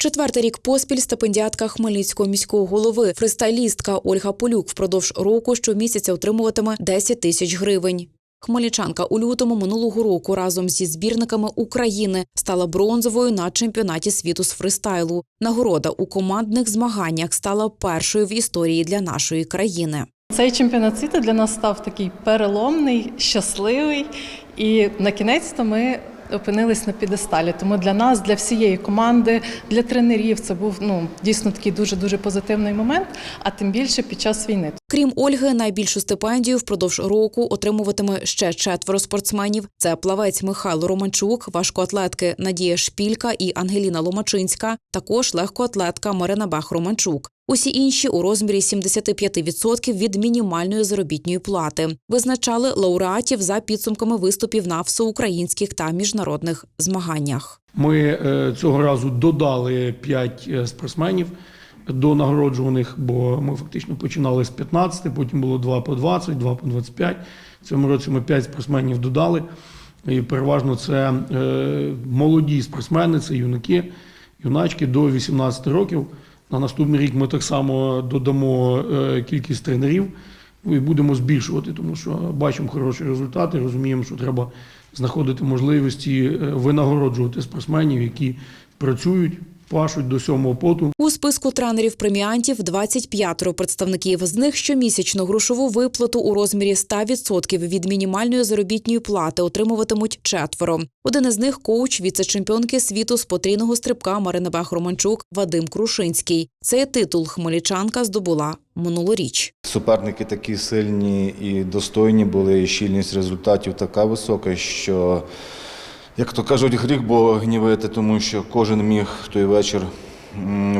Четвертий рік поспіль стипендіатка Хмельницького міського голови, фристайлістка Ольга Полюк впродовж року щомісяця отримуватиме 10 тисяч гривень. Хмельничанка у лютому минулого року разом зі збірниками України стала бронзовою на чемпіонаті світу з фристайлу. Нагорода у командних змаганнях стала першою в історії для нашої країни. Цей чемпіонат світу для нас став такий переломний, щасливий, і на кінець то ми опинились на підесталі. Тому для нас, для всієї команди, для тренерів це був ну дійсно такий дуже дуже позитивний момент. А тим більше під час війни. Крім Ольги, найбільшу стипендію впродовж року отримуватиме ще четверо спортсменів: це плавець Михайло Романчук, важкоатлетки Надія Шпілька і Ангеліна Ломачинська, також легкоатлетка Марина Бах Романчук. Усі інші у розмірі 75% від мінімальної заробітної плати визначали лауреатів за підсумками виступів на всеукраїнських та міжнародних змаганнях. Ми е, цього разу додали 5 спортсменів до нагороджуваних, бо ми фактично починали з 15, потім було 2 по 20, 2 по 25. В цьому році ми 5 спортсменів додали. І переважно це е, молоді спортсмени, це юнаки, юначки до 18 років. На наступний рік ми так само додамо е, кількість тренерів ну, і будемо збільшувати, тому що бачимо хороші результати, розуміємо, що треба знаходити можливості е, винагороджувати спортсменів, які працюють, пашуть до сьомого поту. У списку тренерів-преміантів 25 представників. З них щомісячну грошову виплату у розмірі 100% від мінімальної заробітної плати отримуватимуть четверо. Один із них коуч віце-чемпіонки світу з потрійного стрибка Марина Бах Романчук Вадим Крушинський. Цей титул хмельничанка здобула минулоріч. Суперники такі сильні і достойні були, і щільність результатів така висока, що, як то кажуть, гріх було гнівити, тому що кожен міг той вечір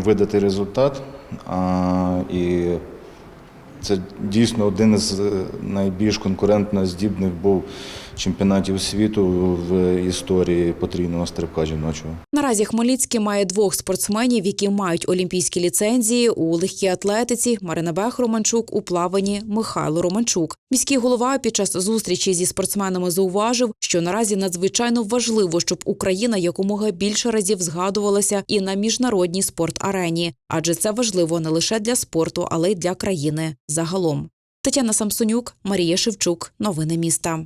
видати результат. А, і це дійсно один із е, найбільш конкурентно здібних був чемпіонатів світу в історії потрійного стрибка жіночого. Наразі Хмельницький має двох спортсменів, які мають олімпійські ліцензії у легкій атлетиці Марина Бех Романчук у плаванні Михайло Романчук. Міський голова під час зустрічі зі спортсменами зауважив, що наразі надзвичайно важливо, щоб Україна якомога більше разів згадувалася і на міжнародній спорт-арені, адже це важливо не лише для спорту, але й для країни загалом. Тетяна Самсонюк, Марія Шевчук. Новини міста.